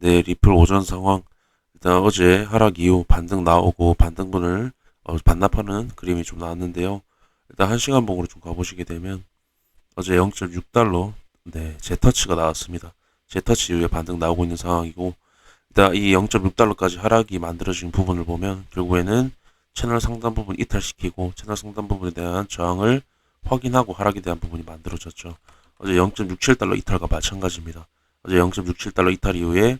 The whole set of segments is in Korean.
네, 리플 오전 상황. 일단 어제 하락 이후 반등 나오고 반등분을 어, 반납하는 그림이 좀 나왔는데요. 일단 1시간 봉으로 좀 가보시게 되면 어제 0.6달러 네, 제터치가 나왔습니다. 제터치 이후에 반등 나오고 있는 상황이고 일단 이 0.6달러까지 하락이 만들어진 부분을 보면 결국에는 채널 상단 부분 이탈시키고 채널 상단 부분에 대한 저항을 확인하고 하락에 대한 부분이 만들어졌죠. 어제 0.67달러 이탈과 마찬가지입니다. 어제 0.67달러 이탈 이후에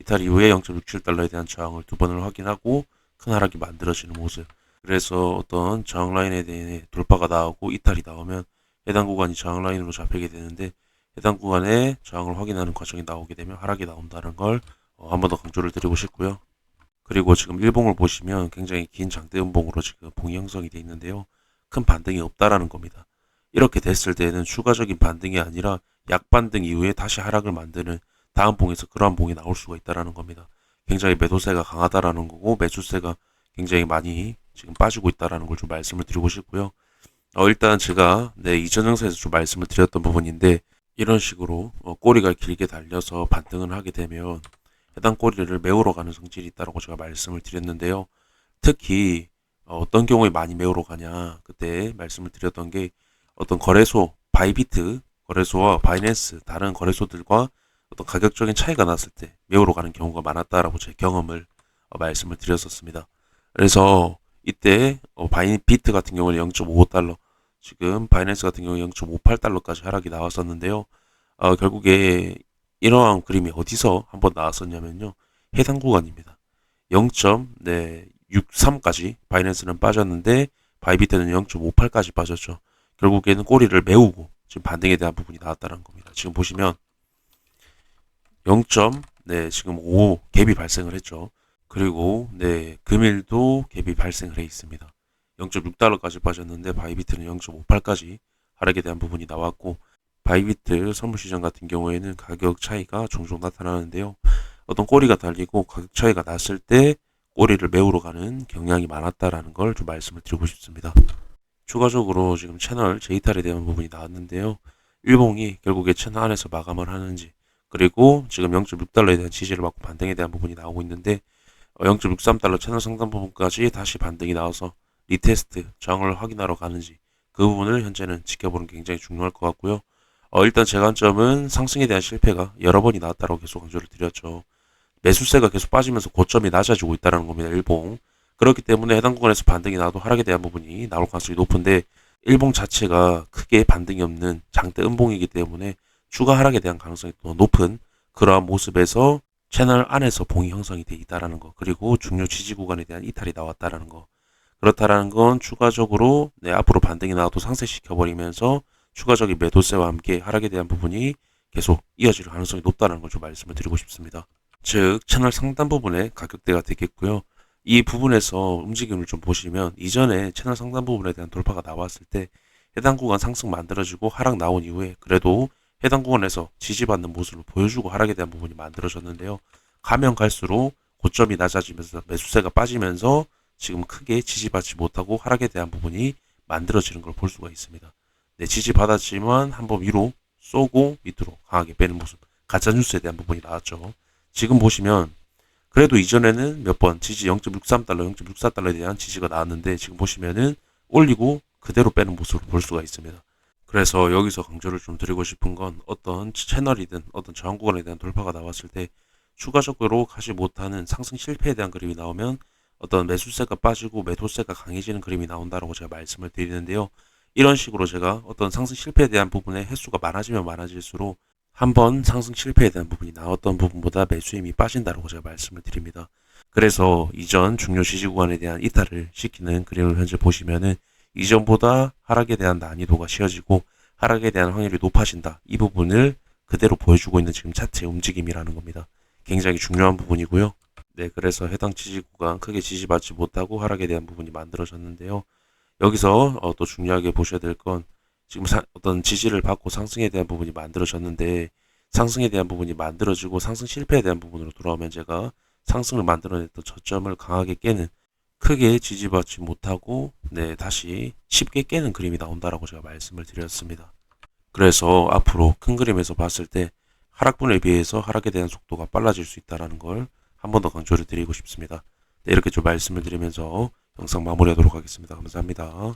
이탈 이후에 0.67달러에 대한 저항을 두 번을 확인하고 큰 하락이 만들어지는 모습. 그래서 어떤 저항 라인에 대해 돌파가 나오고 이탈이 나오면 해당 구간이 저항 라인으로 잡히게 되는데 해당 구간에 저항을 확인하는 과정이 나오게 되면 하락이 나온다는 걸 어, 한번 더 강조를 드리고 싶고요. 그리고 지금 일봉을 보시면 굉장히 긴 장대 음봉으로 지금 봉이 형성이 되어 있는데요. 큰 반등이 없다라는 겁니다. 이렇게 됐을 때는 추가적인 반등이 아니라 약반등 이후에 다시 하락을 만드는 다음 봉에서 그러한 봉이 나올 수가 있다라는 겁니다. 굉장히 매도세가 강하다라는 거고 매수세가 굉장히 많이 지금 빠지고 있다라는 걸 좀 말씀을 드리고 싶고요. 어, 일단 제가 네, 이전 영상에서 좀 말씀을 드렸던 부분인데 이런 식으로 어, 꼬리가 길게 달려서 반등을 하게 되면 해당 꼬리를 메우러 가는 성질이 있다라고 제가 말씀을 드렸는데요. 특히 어, 어떤 경우에 많이 메우러 가냐 그때 말씀을 드렸던 게 어떤 거래소 바이비트 거래소와 바이낸스 다른 거래소들과 어떤 가격적인 차이가 났을 때 메우러 가는 경우가 많았다라고 제 경험을 어, 말씀을 드렸었습니다. 그래서 이때 어, 바이 비트 같은 경우는 0.55달러 지금 바이낸스 같은 경우 0.58달러까지 하락이 나왔었는데요. 어, 결국에 이러한 그림이 어디서 한번 나왔었냐면요. 해당 구간입니다. 0.63까지 바이낸스는 빠졌는데 바이비트는 0.58까지 빠졌죠. 결국에는 꼬리를 메우고 지금 반등에 대한 부분이 나왔다는 겁니다. 지금 보시면 0. 네, 지금 5 갭이 발생을 했죠. 그리고 네, 금일도 갭이 발생을 해 있습니다. 0.6달러까지 빠졌는데 바이비트는 0.58까지 하락에 대한 부분이 나왔고 바이비트 선물 시장 같은 경우에는 가격 차이가 종종 나타나는데요. 어떤 꼬리가 달리고 가격 차이가 났을 때 꼬리를 메우러 가는 경향이 많았다라는 걸 좀 말씀을 드리고 싶습니다. 추가적으로 지금 채널 제이탈에 대한 부분이 나왔는데요. 일봉이 결국에 채널 안에서 마감을 하는지 그리고 지금 0.6달러에 대한 지지를 받고 반등에 대한 부분이 나오고 있는데 0.63달러 채널 상단 부분까지 다시 반등이 나와서 리테스트 저항을 확인하러 가는지 그 부분을 현재는 지켜보는 게 굉장히 중요할 것 같고요. 어, 일단 제 관점은 상승에 대한 실패가 여러 번이 나왔다고 계속 강조를 드렸죠. 매수세가 계속 빠지면서 고점이 낮아지고 있다는 겁니다. 일봉. 그렇기 때문에 해당 구간에서 반등이 나도 하락에 대한 부분이 나올 가능성이 높은데 일봉 자체가 크게 반등이 없는 장대 음봉이기 때문에 추가 하락에 대한 가능성이 더 높은 그러한 모습에서 채널 안에서 봉이 형성이 돼 있다라는 거 그리고 중요 지지 구간에 대한 이탈이 나왔다라는 거 그렇다라는 건 추가적으로 네, 앞으로 반등이 나와도 상쇄시켜 버리면서 추가적인 매도세와 함께 하락에 대한 부분이 계속 이어질 가능성이 높다는 걸 좀 말씀을 드리고 싶습니다. 즉 채널 상단 부분의 가격대가 되겠고요. 이 부분에서 움직임을 좀 보시면 이전에 채널 상단 부분에 대한 돌파가 나왔을 때 해당 구간 상승 만들어지고 하락 나온 이후에 그래도 해당 구간에서 지지받는 모습을 보여주고 하락에 대한 부분이 만들어졌는데요. 가면 갈수록 고점이 낮아지면서 매수세가 빠지면서 지금 크게 지지받지 못하고 하락에 대한 부분이 만들어지는 걸 볼 수가 있습니다. 네, 지지받았지만 한번 위로 쏘고 밑으로 강하게 빼는 모습. 가짜뉴스에 대한 부분이 나왔죠. 지금 보시면 그래도 이전에는 몇 번 지지 0.63달러, 0.64달러에 대한 지지가 나왔는데 지금 보시면은 올리고 그대로 빼는 모습을 볼 수가 있습니다. 그래서 여기서 강조를 좀 드리고 싶은 건 어떤 채널이든 어떤 저항 구간에 대한 돌파가 나왔을 때 추가적으로 가지 못하는 상승 실패에 대한 그림이 나오면 어떤 매수세가 빠지고 매도세가 강해지는 그림이 나온다라고 제가 말씀을 드리는데요. 이런 식으로 제가 어떤 상승 실패에 대한 부분의 횟수가 많아지면 많아질수록 한 번 상승 실패에 대한 부분이 나왔던 부분보다 매수 힘이 빠진다라고 제가 말씀을 드립니다. 그래서 이전 중요 지지 구간에 대한 이탈을 시키는 그림을 현재 보시면은 이전보다 하락에 대한 난이도가 쉬워지고 하락에 대한 확률이 높아진다. 이 부분을 그대로 보여주고 있는 지금 차트의 움직임이라는 겁니다. 굉장히 중요한 부분이고요. 네, 그래서 해당 지지 구간 크게 지지받지 못하고 하락에 대한 부분이 만들어졌는데요. 여기서 어, 또 중요하게 보셔야 될 건 지금 사- 어떤 지지를 받고 상승에 대한 부분이 만들어졌는데 상승에 대한 부분이 만들어지고 상승 실패에 대한 부분으로 돌아오면 제가 상승을 만들어냈던 저점을 강하게 깨는 크게 지지받지 못하고 네 다시 쉽게 깨는 그림이 나온다라고 제가 말씀을 드렸습니다. 그래서 앞으로 큰 그림에서 봤을 때 하락분에 비해서 하락에 대한 속도가 빨라질 수 있다라는 걸 한 번 더 강조를 드리고 싶습니다. 네, 이렇게 좀 말씀을 드리면서 영상 마무리하도록 하겠습니다. 감사합니다.